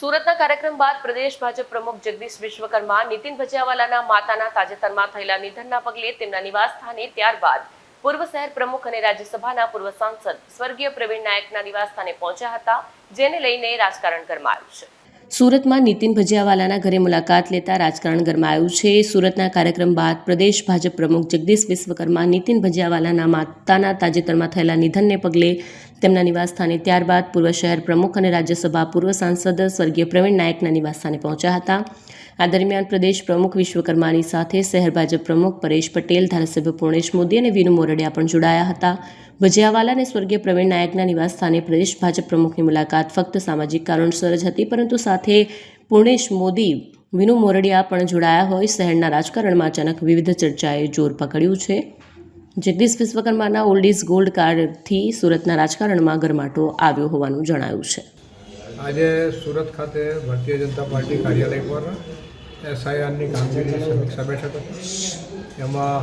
સુરતના કાર્યક્રમ બાદ પ્રદેશ ભાજપ પ્રમુખ જગદીશ વિશ્વકર્મા, નીતિન ભજીયાવાલાના માતાના તાજેતરમાં થયેલા નિધનના પગલે તેમના નિવાસ સ્થાને ત્યારબાદ પૂર્વ શહેર પ્રમુખ અને રાજ્યસભાના પૂર્વ સાંસદ સ્વર્ગીય પ્રવીણ નાયકના નિવાસ સ્થાને પહોંચ્યા હતા, જેને લઈને રાજકારણ ગરમાયું છે. સુરતમાં નીતિન ભજીયાવાલાના ઘરે મુલાકાત લેતા રાજકારણ ગરમાયું છે. સુરતના કાર્યક્રમ બાદ પ્રદેશ ભાજપ પ્રમુખ જગદીશ વિશ્વકર્મા નીતિન ભજીયાવાલાના માતાના તાજેતરમાં થયેલા નિધનને પગલે તેમના નિવાસસ્થાને ત્યારબાદ પૂર્વ શહેર પ્રમુખ અને રાજ્યસભા પૂર્વ સાંસદ સ્વર્ગીય પ્રવીણ નાયકના નિવાસસ્થાને પહોંચ્યા હતા. આ દરમિયાન પ્રદેશ પ્રમુખ વિશ્વકર્માની સાથે શહેર ભાજપ પ્રમુખ પરેશ પટેલ, ધારાસભ્ય પૂર્ણેશ મોદી અને વિનુ મોરડિયા પણ જોડાયા હતા. ભજિયાવાલા અને સ્વર્ગીય પ્રવીણ નાયકના નિવાસસ્થાને પ્રદેશ ભાજપ પ્રમુખની મુલાકાત ફક્ત સામાજિક કારણસર જ હતી, પરંતુ સાથે પૂર્ણેશ મોદી, વિનુ મોરડિયા પણ જોડાયા હોય. શહેરના રાજકારણમાં અચાનક વિવિધ ચર્ચાએ જોર પકડ્યું છે. જગદીશ વિશ્વકર્માના ઓલ્ડ ઇઝ ગોલ્ડ કાર્ડથી સુરતના રાજકારણમાં ગરમાટો આવ્યો હોવાનું જણાયું છે. આજે સુરત ખાતે ભારતીય જનતા પાર્ટી કાર્યાલય પર એસઆઈઆરની કામગીરીની સમીક્ષા બેઠક હતી. એમાં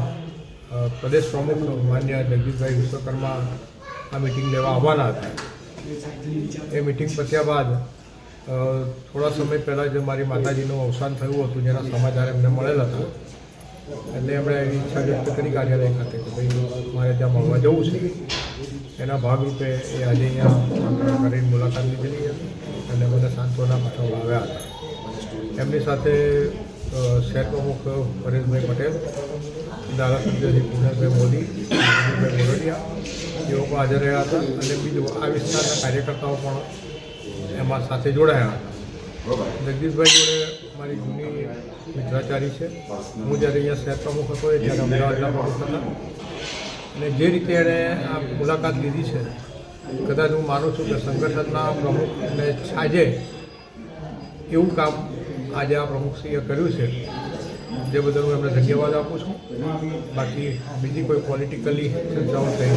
પ્રદેશ પ્રમુખ માન્ય જગદીશભાઈ વિશ્વકર્મા આ મિટિંગ લેવા આવવાના હતા. એ મિટિંગ પત્યા બાદ થોડા સમય પહેલાં જ મારી માતાજીનું અવસાન થયું હતું, જેના સમાચાર એમને મળેલા હતા. એટલે એમણે એવી ઈચ્છા વ્યક્ત કરી કાર્યાલય ખાતે કે ભાઈ, મારે ત્યાં મળવા જવું છે. એના ભાગરૂપે એ આજે અહીંયા કરીને મુલાકાત લીધેલી હતી અને મને સાંત્વના પાઠવવા આવ્યા હતા. એમની સાથે શહેર પ્રમુખ પરેશભાઈ પટેલ ધારાસભ્યજી પૂર્ણભાઈ મોદી મોરડિયા જેઓ પણ હાજર રહ્યા હતા. અને બીજું આ વિસ્તારના કાર્યકર્તાઓ પણ એમાં સાથે જોડાયા. હતા જગદીશભાઈ જોડે મારી જૂની મિત્રાચારી છે. હું જ્યારે અહીંયા શહેર પ્રમુખ હતો એ ત્યારે અમદાવાદના પ્રમુખ હતા. અને જે રીતે એણે આ મુલાકાત લીધી છે કદાચ હું માનું છું કે સંગઠનના પ્રમુખને આજે એવું કામ આજે આ પ્રમુખશ્રીએ કર્યું છે જે બદલ હું એમને ધન્યવાદ આપું છું. બાકી બીજી કોઈ પોલિટિકલી ચર્ચાઓ થઈ